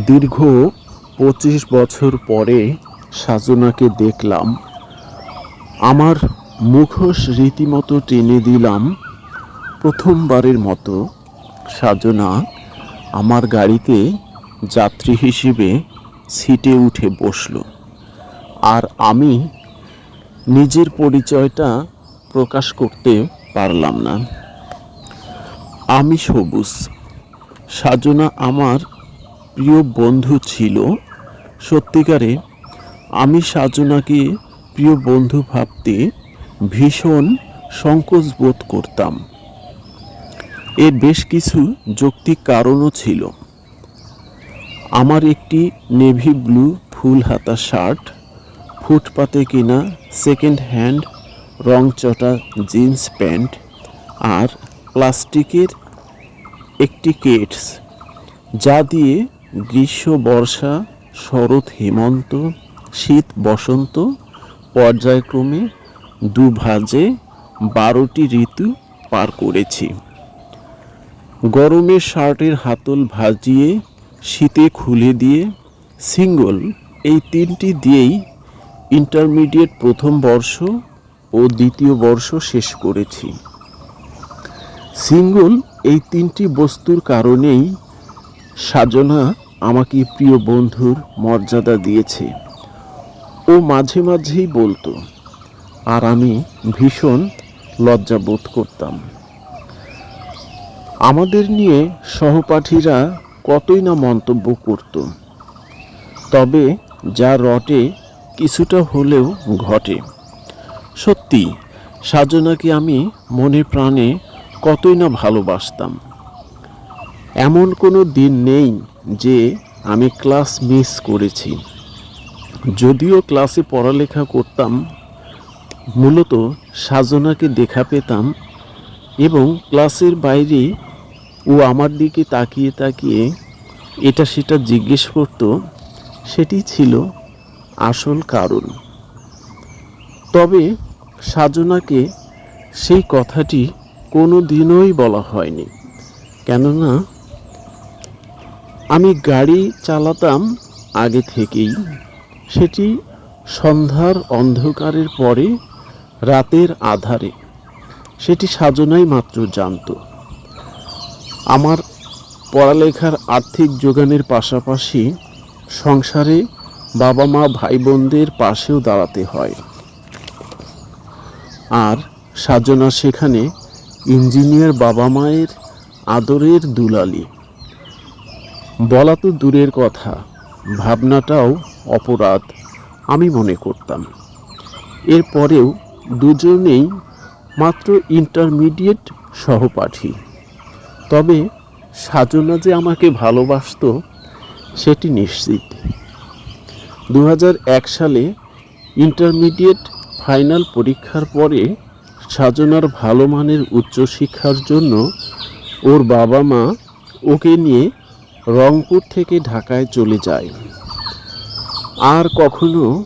দীর্ঘ পঁচিশ বছর পরে সাজনাকে দেখলাম। আমার মুখোশ রীতিমতো টেনে দিলাম প্রথমবারের মতো। সাজনা আমার গাড়িতে যাত্রী হিসেবে সিটে উঠে বসল। আর আমি নিজের পরিচয়টা প্রকাশ করতে পারলাম না। আমি সবুজ। সাজনা আমার প্রিয় বন্ধু ছিল, সত্যিকারে আমি সাজনাকে প্রিয় বন্ধু ভাবতে ভীষণ সংকোচ বোধ করতাম। এর বেশ কিছু যৌক্তিক কারণও ছিল। আমার একটি নেভি ব্লু ফুল হাতা শার্ট, ফুটপাতে কেনা সেকেন্ড হ্যান্ড রং চটা জিন্স প্যান্ট আর প্লাস্টিকের একটি কেটস, যা দিয়ে গ্রীষ্ম, বর্ষা, শরৎ, হেমন্ত, শীত, বসন্ত, পর্যায়ক্রমে দুভাজে বারোটি ঋতু পার করেছি। গরমে শার্টের হাতল ভাজিয়ে, শীতে খুলে দিয়ে, সিঙ্গল এই তিনটি দিয়েই ইন্টারমিডিয়েট প্রথম বর্ষ ও দ্বিতীয় বর্ষ শেষ করেছি। সিঙ্গল এই তিনটি বস্তুর কারণেই সাজনা আমাকে প্রিয় বন্ধুর মর্যাদা দিয়েছে। ও মাঝে মাঝেই বলতো, আর আমি ভীষণ লজ্জা বোধ করতাম। আমাদের নিয়ে সহপাঠীরা কতই না মন্তব্য করত। তবে যা রটে কিছুটা হলেও ঘটে। সত্যি, সাজনাকে আমি মনে প্রাণে কতই না ভালোবাসতাম। এমন কোনো দিন নেই যে আমি ক্লাস মিস করেছি। যদিও ক্লাসে পড়ালেখা করতাম, মূলত সাজনাকে দেখা পেতাম এবং ক্লাসের বাইরে ও আমার দিকে তাকিয়ে তাকিয়ে এটা সেটা জিজ্ঞেস করত, সেটি ছিল আসল কারণ। তবে সাজনাকে সেই কথাটি কোনো দিনই বলা হয়নি। কেননা আমি গাড়ি চালাতাম আগে থেকেই। সেটি সন্ধ্যার অন্ধকারের পরে রাতের আধারে। সেটি সাজনাই মাত্র জানত। আমার পড়ালেখার আর্থিক যোগানের পাশাপাশি সংসারে বাবা মা ভাই বোনদের পাশেও দাঁড়াতে হয়। আর সাজনা সেখানে ইঞ্জিনিয়ার বাবা মায়ের আদরের দুলালি। বলা তো দূরের কথা, ভাবনাটাও অপরাধ, আমি মনে করতাম। এরপরেও দুজনেই মাত্র ইন্টারমিডিয়েট সহপাঠী। তবে সাজনা যে আমাকে ভালোবাসতো, সেটি নিশ্চিত। দু হাজার এক সালে ইন্টারমিডিয়েট ফাইনাল পরীক্ষার পরে সাজনার ভালো মানের উচ্চশিক্ষার জন্য ওর বাবা মা ওকে নিয়ে রংপুর থেকে ঢাকায় চলে যায়। আর কখনো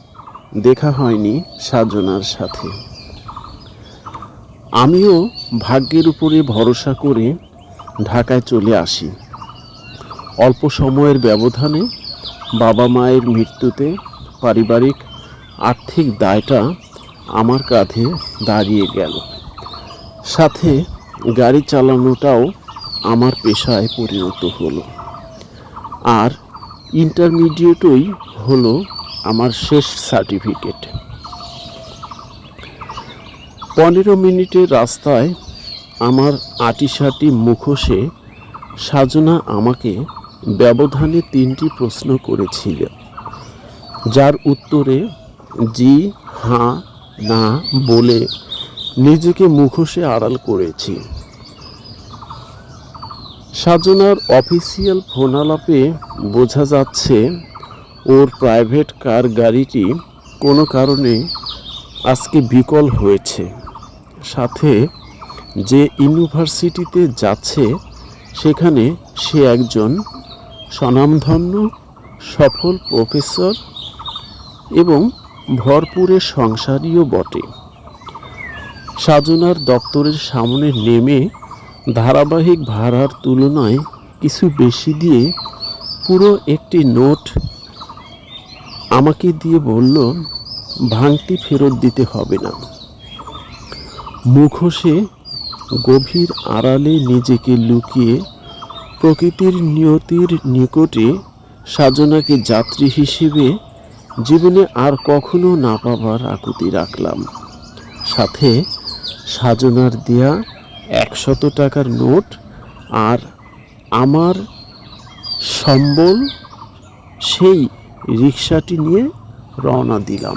দেখা হয়নি সাজনার সাথে। আমিও ভাগ্যের উপরে ভরসা করে ঢাকায় চলে আসি। অল্প সময়ের ব্যবধানে বাবা মায়ের মৃত্যুতে পারিবারিক আর্থিক দায়টা আমার কাঁধে দাঁড়িয়ে গেল। সাথে গাড়ি চালানোটাও আমার পেশায় পরিণত হলো। আর ইন্টারমিডিয়েটই হলো আমার শেষ সার্টিফিকেট পনেরো মিনিটের রাস্তায় আমার আটিসাটি মুখোশে সাজনা আমাকে ব্যবধানে তিনটি প্রশ্ন করেছিল। যার উত্তরে, জি হাঁ না বলে নিজেকে মুখোশে আড়াল করেছি। সাজনার অফিসিয়াল ফোনালাপে বোঝা যাচ্ছে, ওর প্রাইভেট কার গাড়িটি কোনো কারণে আজকে বিকল হয়েছে। সাথে যে ইউনিভার্সিটিতে যাচ্ছে, সেখানে সে একজন স্বনামধন্য, সফল প্রফেসর এবং ভরপুরে সংসারীও বটে। সাজনার দপ্তরের সামনে নেমে ধারাবাহিক ভাড়ার তুলনায় কিছু বেশি দিয়ে পুরো একটি নোট আমাকে দিয়ে বলল, ভাঙতি ফেরত দিতে হবে না। মুখোশে গভীর আড়ালে নিজেকে লুকিয়ে প্রকৃতির নিয়তির নিকটে সাজনাকে যাত্রী হিসেবে জীবনে আর কখনো না পাবার আকুতি রাখলাম। সাথে সাজনার দেয়া একশত টাকার নোট আর আমার সম্বল সেই রিক্সাটি নিয়ে রওনা দিলাম।